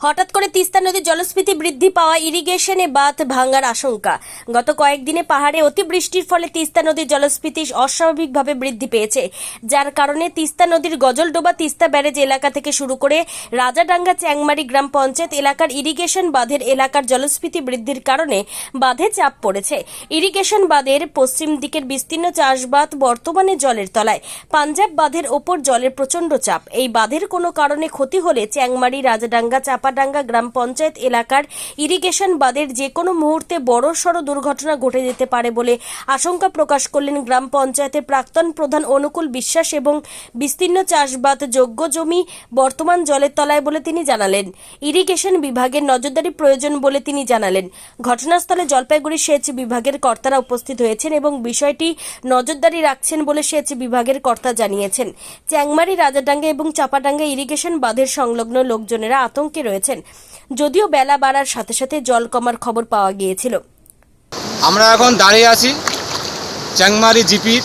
হঠাৎ করে তিস্তা নদীর জলস্ফীতি বৃদ্ধি পাওয়া ইরিগেশনে বাঁধ ভাঙার আশঙ্কা। গত কয়েকদিনে পাহাড়ে অতিবৃষ্টির ফলে তিস্তা নদীর জলস্ফীতি অস্বাভাবিকভাবে বৃদ্ধি পেয়েছে। যার কারণে তিস্তা নদীর গজলডোবা তিস্তা ব্যারেজ এলাকা থেকে শুরু করে রাজাডাঙ্গা চ্যাংমারি গ্রাম পঞ্চায়েত এলাকার ইরিগেশন বাঁধের এলাকার জলস্ফীতি বৃদ্ধির কারণে বাঁধে চাপ পড়েছে। ইরিগেশন বাঁধের পশ্চিম দিকের বিস্তীর্ণ চাষবাদ বর্তমানে জলের তলায়। পাঞ্জাব বাঁধের ওপর জলের প্রচণ্ড চাপ। এই বাঁধের কোনো কারণে ক্ষতি হলে চ্যাংমারি, রাজাডাঙ্গা চাপাডাঙ্গা গ্রাম পঞ্চায়েত এলাকার ইরিগেশন বাঁধের যে কোনো মুহূর্তে বড়সড় দুর্ঘটনা ঘটে যেতে পারে বলে আশঙ্কা প্রকাশ করলেন গ্রাম পঞ্চায়েতের প্রাক্তন প্রধান অনুকূল বিশ্বাস এবং বিস্তীর্ণ চাষবাদ যোগ্য জমি বর্তমান জলের তলায় বলে তিনি জানালেন। ইরিগেশন বিভাগের নজরদারি প্রয়োজন বলে তিনি জানালেন। ঘটনাস্থলে জলপাইগুড়ি সেচ বিভাগের কর্তারা উপস্থিত হয়েছেন এবং বিষয়টি নজরদারি রাখছেন বলে সেচ বিভাগের কর্তা জানিয়েছেন। চ্যাংমারি, রাজাডাঙ্গা এবং চাপাডাঙ্গা ইরিগেশন বাঁধের সংলগ্ন লোকজনেরা আতঙ্কে রয়েছেন যদিও বেলা বাড়ার সাথে সাথে জল কমার খবর পাওয়া গিয়েছিল। আমরা এখন দাঁড়িয়ে আছি চ্যাংমারি জিপির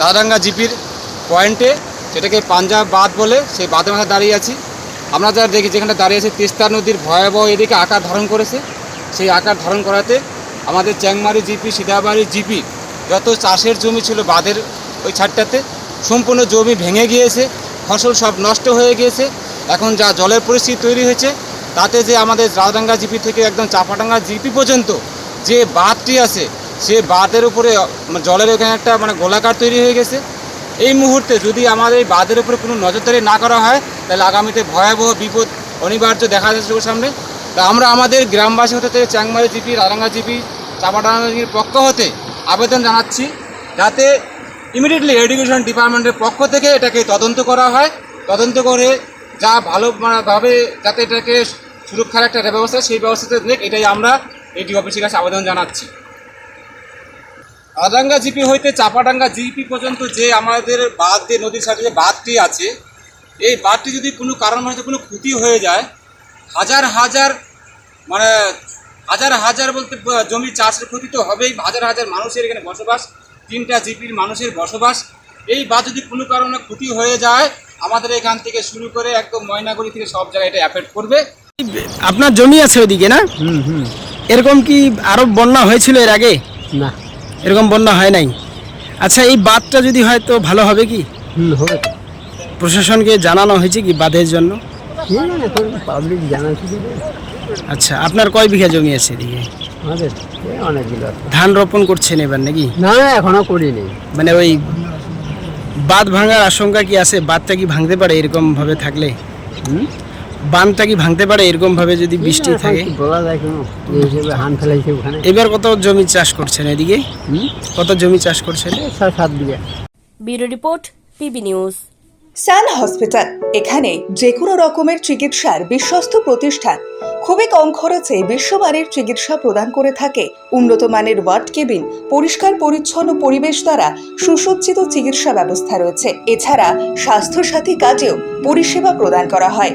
দাদাঙ্গা জিপির পয়েন্টে, যেটাকে পাঞ্জাব বাঁধ বলে সেই বাঁধের মাথায় দাঁড়িয়ে আছি। আমরা যারা দেখি, যেখানে দাঁড়িয়ে আছি তিস্তা নদীর ভয়াবহ এদিকে আকার ধারণ করেছে। সেই আকার ধারণ করাতে আমাদের চ্যাংমারি জিপি, সিধাবাড়ি জিপি যত চাষের জমি ছিল বাঁধের ওই ছাড়টাতে সম্পূর্ণ জমি ভেঙে গিয়েছে, ফসল সব নষ্ট হয়ে গিয়েছে। এখন যা জলের পরিস্থিতি তৈরি হয়েছে তাতে যে আমাদের রাজডাঙ্গা জিপি থেকে একদম চাপাডাঙ্গা জিপি পর্যন্ত যে বাঁধটি আছে, সে বাঁধের উপরে মানে জলের ওখানে একটা মানে গোলাকার তৈরি হয়ে গেছে। এই মুহূর্তে যদি আমাদের এই বাঁধের উপরে কোনো নজরদারি না করা হয়, তাহলে আগামীতে ভয়াবহ বিপদ, অনিবার্য দেখা যাচ্ছে চোখের সামনে। তা আমরা আমাদের গ্রামবাসী হতে থেকে চ্যাংমারি জিপি রাজাঙ্গা জিপি, চাপাডাঙ্গা জিপির পক্ষ হতে আবেদন জানাচ্ছি, যাতে ইমিডিয়েটলি এডুকেশন ডিপার্টমেন্টের পক্ষ থেকে এটাকে তদন্ত করা হয়। তদন্ত করে যা ভালো মানে যাতে এটাকে সুরক্ষার একটা ব্যবস্থা, সেই ব্যবস্থাতে দেখ, এটাই আমরা এডি অফিসের কাছে আবেদন জানাচ্ছি। আদাঙ্গা জিপি হইতে চাপাডাঙ্গা জিপি পর্যন্ত যে আমাদের বাঁধ দিয়ে, নদীর সাথে যে বাঁধটি আছে, এই বাঁধটি যদি কোনো কারণবশত কোনো ক্ষতি হয়ে যায়, হাজার হাজার মানে হাজার হাজার বলতে জমি চাষের ক্ষতি তো হবেই, হাজার হাজার মানুষের এখানে বসবাস, তিনটা জিপির মানুষের বসবাস, এই বাঁধ যদি কোনো কারণে ক্ষতি হয়ে যায়, আমাদের এখান থেকে শুরু করে একদম ময়নাগুড়ি থেকে সব জায়গায় এটা অ্যাফেক্ট করবে। আপনার জমি আছে ওইদিকে না? হুম হুম। এরকম কি আরও বন্যা হয়েছিল এর আগে? না। এরকম বন্যা হয় নাই? আচ্ছা এই বাঁধটা যদি হয় তো ভালো হবে কি? হবে। প্রশাসনকে জানানো হয়েছে কি বাঁধের জন্য? পাবলিক আচ্ছা আপনার কয় বিঘা জমি আছে এদিকে। ধান রোপণ করছেন এবার নাকি? না এখনও করিনি। মানে ওই বাঁধ ভাঙার আশঙ্কা কি আছে? বাঁধটা কি ভাঙতে পারে এরকম ভাবে থাকলে? হুম? বাঁধটা কি ভাঙতে পারে? এরকম ভাবে যদি বৃষ্টি থাকে। বলা যায় কোনো? এই হিসেবে হান ফেলাইছে ওখানে। এবার কত জমি চাষ করছেন এদিকে? কত জমি চাষ করছেন? ছয় সাত বিঘা। Bureau report PB news. Sun hospital এখানে যে কোনো রকমের চিকিৎসার বিশ্বস্ত প্রতিষ্ঠান। খুবই কম খরচে বিশ্বমানের চিকিৎসা প্রদান করে থাকে। উন্নত মানের ওয়ার্ড কেবিন পরিষ্কার পরিচ্ছন্ন পরিবেশ দ্বারা সুসজ্জিত চিকিৎসা ব্যবস্থা রয়েছে। এছাড়া স্বাস্থ্যসাথী কাজেও পরিষেবা প্রদান করা হয়।